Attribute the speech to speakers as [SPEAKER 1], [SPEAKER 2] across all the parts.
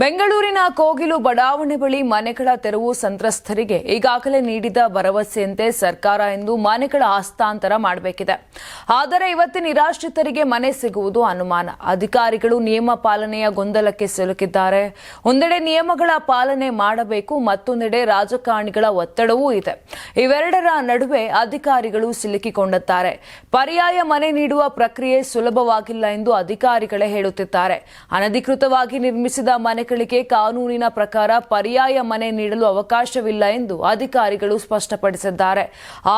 [SPEAKER 1] ಬೆಂಗಳೂರಿನ ಕೋಗಿಲು ಬಡಾವಣೆ ಬಳಿ ಮನೆಗಳ ತೆರವು ಸಂತ್ರಸ್ತರಿಗೆ ಈಗಾಗಲೇ ನೀಡಿದ ಭರವಸೆಯಂತೆ ಸರ್ಕಾರ ಇಂದು ಮನೆಗಳ ಹಸ್ತಾಂತರ ಮಾಡಬೇಕಿದೆ. ಆದರೆ ಇವತ್ತು ನಿರಾಶ್ರಿತರಿಗೆ ಮನೆ ಸಿಗುವುದು ಅನುಮಾನ. ಅಧಿಕಾರಿಗಳು ನಿಯಮ ಪಾಲನೆಯ ಗೊಂದಲಕ್ಕೆ ಸಿಲುಕಿದ್ದಾರೆ. ಒಂದೆಡೆ ನಿಯಮಗಳ ಪಾಲನೆ ಮಾಡಬೇಕು, ಮತ್ತೊಂದೆಡೆ ರಾಜಕಾರಣಿಗಳ ಒತ್ತಡವೂ ಇದೆ. ಇವೆರಡರ ನಡುವೆ ಅಧಿಕಾರಿಗಳು ಸಿಲುಕಿಕೊಂಡಿದ್ದಾರೆ ಪರ್ಯಾಯ ಮನೆ ನೀಡುವ ಪ್ರಕ್ರಿಯೆ ಸುಲಭವಾಗಿಲ್ಲ ಎಂದು ಅಧಿಕಾರಿಗಳೇ ಹೇಳುತ್ತಿದ್ದಾರೆ. ಅನಧಿಕೃತವಾಗಿ ನಿರ್ಮಿಸಿದ ಮನೆಗಳಿಗೆ ಕಾನೂನಿನ ಪ್ರಕಾರ ಪರ್ಯಾಯ ಮನೆ ನೀಡಲು ಅವಕಾಶವಿಲ್ಲ ಎಂದು ಅಧಿಕಾರಿಗಳು ಸ್ಪಷ್ಟಪಡಿಸಿದ್ದಾರೆ.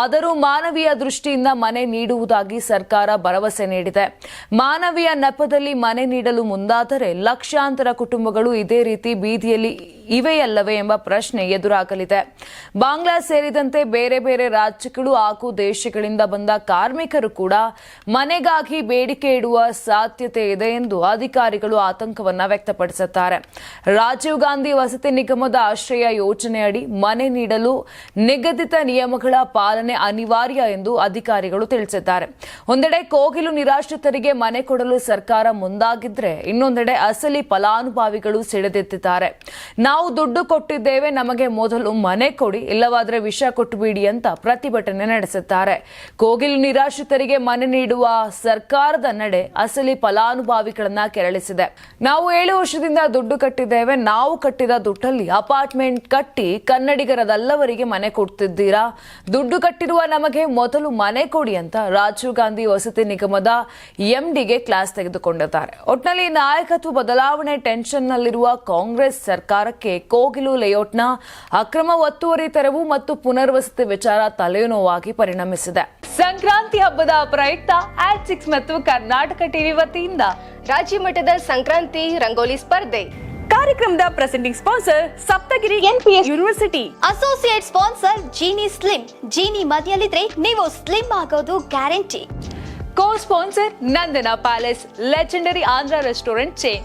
[SPEAKER 1] ಆದರೂ ಮಾನವೀಯ ದೃಷ್ಟಿಯಿಂದ ಮನೆ ನೀಡುವುದಾಗಿ ಸರ್ಕಾರ ಭರವಸೆ ನೀಡಿದೆ. ಮಾನವೀಯ ನೆಪದಲ್ಲಿ ಮನೆ ನೀಡಲು ಮುಂದಾದರೆ ಲಕ್ಷಾಂತರ ಕುಟುಂಬಗಳು ಇದೇ ರೀತಿ ಬೀದಿಯಲ್ಲಿ ಇವೆಯಲ್ಲವೇ ಎಂಬ ಪ್ರಶ್ನೆ ಎದುರಾಗಲಿದೆ. ಬಾಂಗ್ಲಾ ಸೇರಿದಂತೆ ಬೇರೆ ಬೇರೆ ರಾಜ್ಯಗಳು ಹಾಗೂ ದೇಶಗಳಿಂದ ಬಂದ ಕಾರ್ಮಿಕರು ಕೂಡ ಮನೆಗಾಗಿ ಬೇಡಿಕೆ ಇಡುವ ಸಾಧ್ಯತೆ ಇದೆ ಎಂದು ಅಧಿಕಾರಿಗಳು ಆತಂಕವನ್ನ ವ್ಯಕ್ತಪಡಿಸುತ್ತಾರೆ. ರಾಜೀವ್ ಗಾಂಧಿ ವಸತಿ ನಿಗಮದ ಆಶ್ರಯ ಯೋಜನೆಯಡಿ ಮನೆ ನೀಡಲು ನಿಗದಿತ ನಿಯಮಗಳ ಪಾಲನೆ ಅನಿವಾರ್ಯ ಎಂದು ಅಧಿಕಾರಿಗಳು ತಿಳಿಸಿದ್ದಾರೆ. ಒಂದೆಡೆ ಕೋಗಿಲು ನಿರಾಶ್ರಿತರಿಗೆ ಮನೆ ಕೊಡಲು ಸರ್ಕಾರ ಮುಂದಾಗಿದ್ರೆ ಇನ್ನೊಂದೆಡೆ ಅಸಲಿ ಫಲಾನುಭವಿಗಳು ಸಿಡಿದೆತ್ತಿದ್ದಾರೆ. ನಾವು ದುಡ್ಡು ಕೊಟ್ಟಿದ್ದೇವೆ, ನಮಗೆ ಮೊದಲು ಮನೆ ಕೊಡಿ, ಇಲ್ಲವಾದ್ರೆ ವಿಷ ಕೊಟ್ಟುಬಿಡಿ ಅಂತ ಪ್ರತಿಭಟನೆ ನಡೆಸುತ್ತಾರೆ. ಕೋಗಿಲು ನಿರಾಶ್ರಿತರಿಗೆ ಮನೆ ನೀಡುವ ಸರ್ಕಾರದ ನಡೆ ಅಸಲಿ ಫಲಾನುಭವಿಗಳನ್ನ ಕೆರಳಿಸಿದೆ. ನಾವು ಏಳು ವರ್ಷದಿಂದ ದುಡ್ಡು ಕಟ್ಟಿದ್ದೇವೆ, ನಾವು ಕಟ್ಟಿದ ದುಡ್ಡಲ್ಲಿ ಅಪಾರ್ಟ್ಮೆಂಟ್ ಕಟ್ಟಿ ಕನ್ನಡಿಗರದಲ್ಲವರಿಗೆ ಮನೆ ಕೊಡ್ತಿದ್ದೀರಾ? ದುಡ್ಡು ಕಟ್ಟಿರುವ ನಮಗೆ ಮೊದಲು ಮನೆ ಕೊಡಿ ಅಂತ ರಾಜೀವ್ ಗಾಂಧಿ ವಸತಿ ನಿಗಮದ ಎಂಡಿಗೆ ಕ್ಲಾಸ್ ತೆಗೆದುಕೊಂಡಿದ್ದಾರೆ. ಒಟ್ನಲ್ಲಿ ನಾಯಕತ್ವ ಬದಲಾವಣೆ ಟೆನ್ಷನ್ನಲ್ಲಿರುವ ಕಾಂಗ್ರೆಸ್ ಸರ್ಕಾರಕ್ಕೆ ಕೋಗಿಲು ಲೇಔಟ್ನ ಅಕ್ರಮ ಒತ್ತುವರಿ ತೆರವು ಮತ್ತು ಪುನರ್ವಸತಿ ವಿಚಾರ ತಲೆನೋವಾಗಿ ಪರಿಣಮಿಸಿದೆ. ಸಂಕ್ರಾಂತಿ ಹಬ್ಬದ ಪ್ರಯುಕ್ತ ಆಟ್ ಸಿಕ್ಸ್ ಮತ್ತು ಕರ್ನಾಟಕ ಟಿವಿ ವತಿಯಿಂದ
[SPEAKER 2] ರಾಜ್ಯ ಮಟ್ಟದ ಸಂಕ್ರಾಂತಿ ರಂಗೋಲಿ ಸ್ಪರ್ಧೆ.
[SPEAKER 3] ಕಾರ್ಯಕ್ರಮದ presenting sponsor Saptagiri NPS university
[SPEAKER 2] associate sponsor Jeeni slim Jeeni ಮನೆಯಲ್ಲಿದ್ರೆ ನೀವು ಸ್ಲಿಮ್ ಆಗೋದು guarantee
[SPEAKER 1] co sponsor Nandana palace legendary Andhra restaurant chain